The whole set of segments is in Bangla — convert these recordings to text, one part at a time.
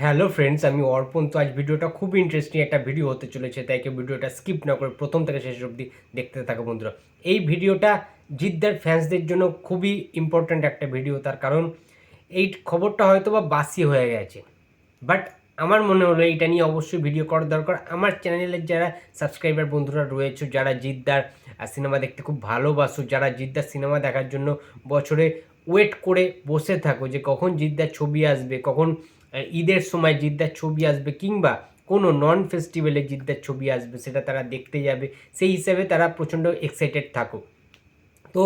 হ্যালো ফ্রেন্ডস, আমি অর্পণ। তো আজ ভিডিওটা খুব ইন্টারেস্টিং একটা ভিডিও হতে চলেছে, তাই কি ভিডিওটা স্কিপ না করে প্রথম থেকে শেষ অবধি দেখতে থাকো বন্ধুরা। এই ভিডিওটা জিদ্দার ফ্যান্সদের জন্য খুবই ইম্পর্ট্যান্ট একটা ভিডিও তার কারণ এই খবরটা হয়তো বা বাসি হয়ে গেছে। বাট আমার মনে হলো এইটা নিয়ে অবশ্যই ভিডিও করার দরকার। আমার চ্যানেলের যারা সাবস্ক্রাইবার বন্ধুরা রয়েছে, যারা জিদ্দার সিনেমা দেখতে খুব ভালোবাসো, যারা জিদ্দার সিনেমা দেখার জন্য বছরে ওয়েট করে বসে থাকো যে কখন জিদ্দার ছবি আসবে, কখন ঈদের সময় জিদ্দার ছবি আসবে কিংবা কোনো নন ফেস্টিভ্যালে জিদ্দার ছবি আসবে, সেটা তারা দেখতে যাবে। সেই হিসেবে তারা প্রচণ্ড এক্সাইটেড থাকুক। তো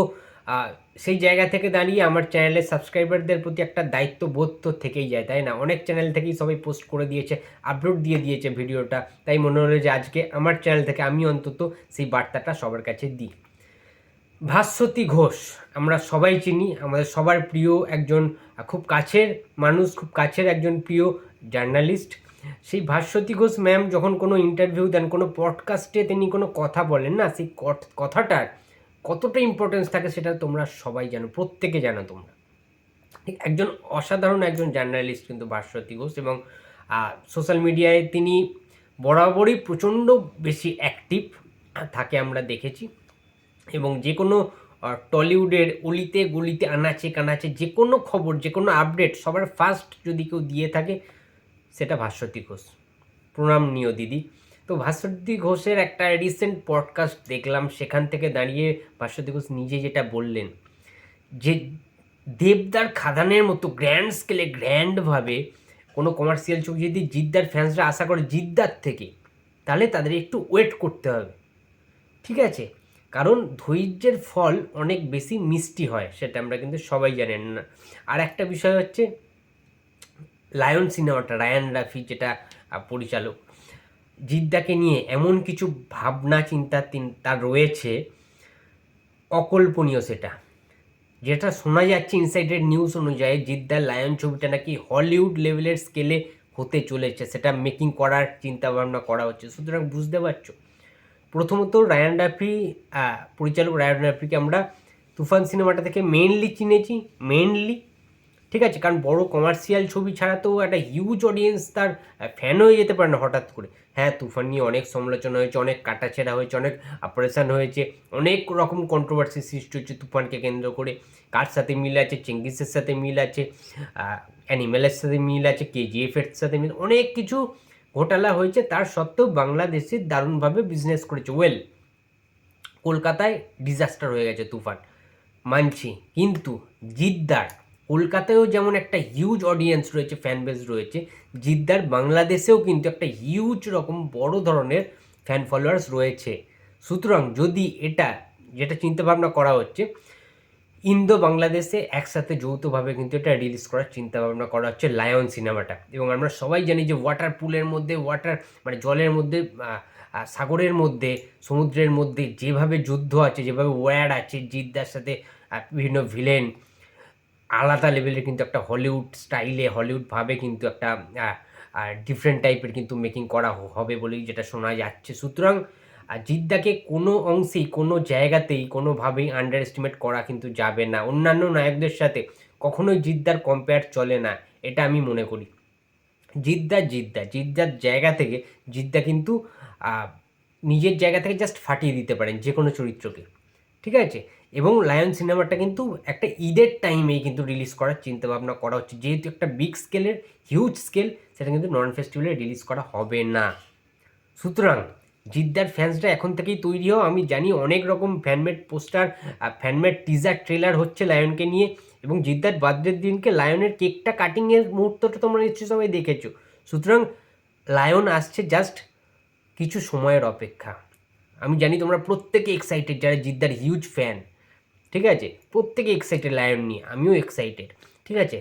সেই জায়গা থেকে দাঁড়িয়ে আমার চ্যানেলের সাবস্ক্রাইবারদের প্রতি একটা দায়িত্ব বোধ তো থেকেই যায়, তাই না? অনেক চ্যানেল থেকেই সবাই পোস্ট করে দিয়েছে আপলোড দিয়ে দিয়েছে ভিডিওটা। তাই মনে হলো যে আজকে আমার চ্যানেল থেকে আমি অন্তত সেই বার্তাটা সবার কাছে দিই। ভাস্বতী ঘোষ, আমরা সবাই চিনি। আমাদের সবার প্রিয় একজন, খুব কাছের মানুষ, খুব কাছের একজন প্রিয় জার্নালিস্ট। সেই ভাস্বতী ঘোষ ম্যাম যখন কোনো ইন্টারভিউ দেন, কোনো পডকাস্টে তিনি কোনো কথা বলেন না, সেই কথাটার কতটা ইম্পর্টেন্স থাকে সেটা তোমরা সবাই জানো, প্রত্যেকে জানো তোমরা। একজন অসাধারণ একজন জার্নালিস্ট কিন্তু ভাস্বতী ঘোষ এবং সোশ্যাল মিডিয়ায় তিনি বরাবরই প্রচণ্ড বেশি অ্যাক্টিভ থাকে আমরা দেখেছি। এবং যে কোনো টলিউডের অলিতে গলিতে আনাচে কানাচে যে কোনো খবর, যে কোনো আপডেট সবার ফার্স্ট যদি কেউ দিয়ে থাকে, সেটা ভাস্বতী ঘোষ। প্রণাম নিও দিদি। তো ভাস্বতী ঘোষের একটা রিসেন্ট পডকাস্ট দেখলাম, সেখান থেকে দাঁড়িয়ে ভাস্বতী ঘোষ নিজে যেটা বললেন যে, দেবদার খাদানের মতো গ্র্যান্ড স্কেলে গ্র্যান্ডভাবে কোনো কমার্শিয়াল ছবি যদি জিদ্দার ফ্যান্সরা আশা করে জিদ্দার থেকে, তাহলে তাদের একটু ওয়েট করতে হবে। ঠিক আছে? কারণ ধৈর্যের ফল অনেক বেশি মিষ্টি হয়, সেটা আমরা কিন্তু সবাই জানেন না আর একটা বিষয় হচ্ছে, লায়ন সিনেমাটা, রায়ান রাফি যেটা পরিচালক, জিদ্দাকে নিয়ে এমন কিছু ভাবনা, চিন্তা তার রয়েছে, অকল্পনীয় সেটা। যেটা শোনা যাচ্ছে ইনসাইডের নিউজ অনুযায়ী, জিদ্দার লায়ন ছবিটা নাকি হলিউড লেভেলের স্কেলে হতে চলেছে, সেটা মেকিং করার চিন্তা ভাবনা করা হচ্ছে। সুতরাং বুঝতে পারছ? প্রথমত রায়ান আহ, পরিচালক রায়ান রাফিকে আমরা তুফান সিনেমাটা থেকে মেনলি চিনেছি মেনলি ঠিক আছে? কারণ বড় কমার্শিয়াল ছবি ছাড়া তো একটা হিউজ অডিয়েন্স তার ফ্যান হয়ে যেতে পারে না হঠাৎ করে। হ্যাঁ তুফান নিয়ে অনেক সমালোচনা হয়েছে অনেক কাটাছেড়া হয়েছে অনেক অপারেশান হয়েছে অনেক রকম কন্ট্রোভার্সি সৃষ্টি হচ্ছে তুফানকে কেন্দ্র করে। কার সাথে মিল আছে? চেঙ্গিসের সাথে মিল আছে অ্যানিমেলের সাথে মিল আছে কেজিএফের সাথে মিল অনেক কিছু ঘোটালা হয়েছে, তার সত্ত্বেও বাংলাদেশে দারুণভাবে বিজনেস করেছে। ওয়েল কলকাতায় ডিজাস্টার হয়ে গেছে তুফান। মানছি, কিন্তু জিদ্দার, কলকাতায়ও যেমন একটা হিউজ অডিয়েন্স রয়েছে ফ্যান বেস রয়েছে, জিদ্দার বাংলাদেশেও কিন্তু একটা হিউজ রকম বড় ধরনের ফ্যান ফলোয়ার্স রয়েছে। সুতরাং যদি এটা, যেটা চিন্তাভাবনা করা হচ্ছে ইন্দো বাংলাদেশে একসাথে যৌথভাবে কিন্তু এটা রিলিজ করার চিন্তা ভাবনা করা হচ্ছে লায়ন সিনেমাটা এবং আমরা সবাই জানি যে ওয়াটার পুলের মধ্যে ওয়াটার মানে জলের মধ্যে সাগরের মধ্যে, সমুদ্রের মধ্যে যেভাবে যুদ্ধ আছে, যেভাবে ওয়ার আছে জিদ্দার সাথে বিভিন্ন ভিলেন আলাদা লেভেলের কিন্তু একটা হলিউড স্টাইলে হলিউডভাবে কিন্তু একটা ডিফারেন্ট টাইপের কিন্তু মেকিং করা হবে বলেই যেটা শোনা যাচ্ছে। সুতরাং আহ, জিদ্দাকে কোনো অংশেই কোনো জায়গাতেই কোনোভাবেই আন্ডার এস্টিমেট করা কিন্তু যাবে না। অন্যান্য নায়কদের সাথে কখনোই জিদ্দার কম্পেয়ার চলে না এটা আমি মনে করি। জিদ্দা জিদ্দা জিদ্দার জায়গা থেকে জিদ্দা কিন্তু নিজের জায়গা থেকে জাস্ট ফাটিয়ে দিতে পারেন যে কোনো চরিত্রকে ঠিক আছে? এবং লায়ন সিনেমাটা কিন্তু একটা ঈদের টাইমেই কিন্তু রিলিজ করার চিন্তা ভাবনা করা হচ্ছে। যেহেতু একটা বিগ স্কেলের হিউজ স্কেল সেটা কিন্তু নন ফেস্টিভ্যালে রিলিজ করা হবে না। সুতরাং জিদ্দার ফ্যান্সরা এখন থেকেই তৈরি হও। আমি জানি অনেক রকম fan made poster fan made teaser trailer হচ্ছে লায়নকে নিয়ে। এবং জিদ্দার বার্থডের দিনকে লায়নের কেকটা কাটিংয়ের মুহূর্তটা তোমরা নিশ্চয়ই সবাই দেখেছ। সুতরাং লায়ন আসছে জাস্ট কিছু সময়ের অপেক্ষা। আমি জানি তোমরা প্রত্যেকে এক্সাইটেড যারা জিদ্দার হিউজ ফ্যান ঠিক আছে? প্রত্যেকে এক্সাইটেড লায়ন নিয়ে, আমিও এক্সাইটেড ঠিক আছে?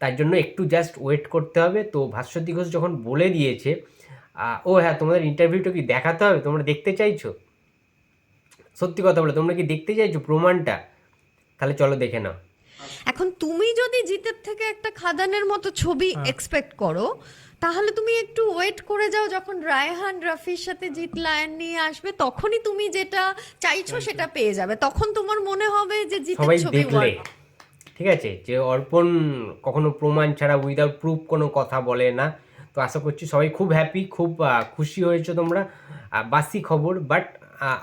তার জন্য একটু জাস্ট ওয়েট করতে হবে। তো ভাস্বতী ঘোষ যখন বলে দিয়েছে ও হ্যাঁ তোমাদের ইন্টারভিউটা কি দেখাতে হবে? তোমরা দেখতে চাইছো? সত্যি কথা বলে তোমরা কি দেখতে চাইছো প্রমাণটা? তাহলে চলো দেখে নাও। এখন তুমি যদি জিতের থেকে একটা খাদানের মতো ছবি এক্সপেক্ট করো তাহলে তুমি একটু ওয়েট করে যাও যখন রায়হান রাফির সাথে জিত লায়ন নিয়ে আসবে তখনই তুমি যেটা চাইছো সেটা পেয়ে যাবে। তখন তোমার মনে হবে যে জিতের ছবি দেখলে। ঠিক আছে? যে অর্পণ কখনো প্রমাণ ছাড়া উইদাউট প্রুফ কোনো কথা বলে না। তো আশা করছি সবাই খুব হ্যাপি খুব খুশি হয়েছো তোমরা। বাসি খবর বাট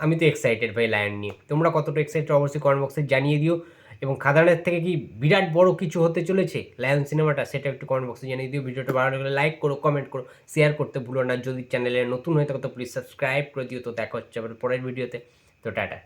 আমি তো এক্সাইটেড ভাই লায়ন নিয়ে। তোমরা কতটা এক্সাইটেড অবশ্যই কমেন্ট বক্সে জানিয়ে দিও। এবং খাদানের থেকে কি বিরাট বড় কিছু হতে চলেছে লায়ন সিনেমাটা সেটা একটু কমেন্ট বক্সে জানিয়ে দিও। ভিডিওটা ভালো লাগলে লাইক করো কমেন্ট করো শেয়ার করতে ভুলো না। যদি চ্যানেলে নতুন হয়ে থাকো, তো প্লিজ সাবস্ক্রাইব করে দিও। তো দেখা হচ্ছে আবার পরের ভিডিওতে তো টাটা।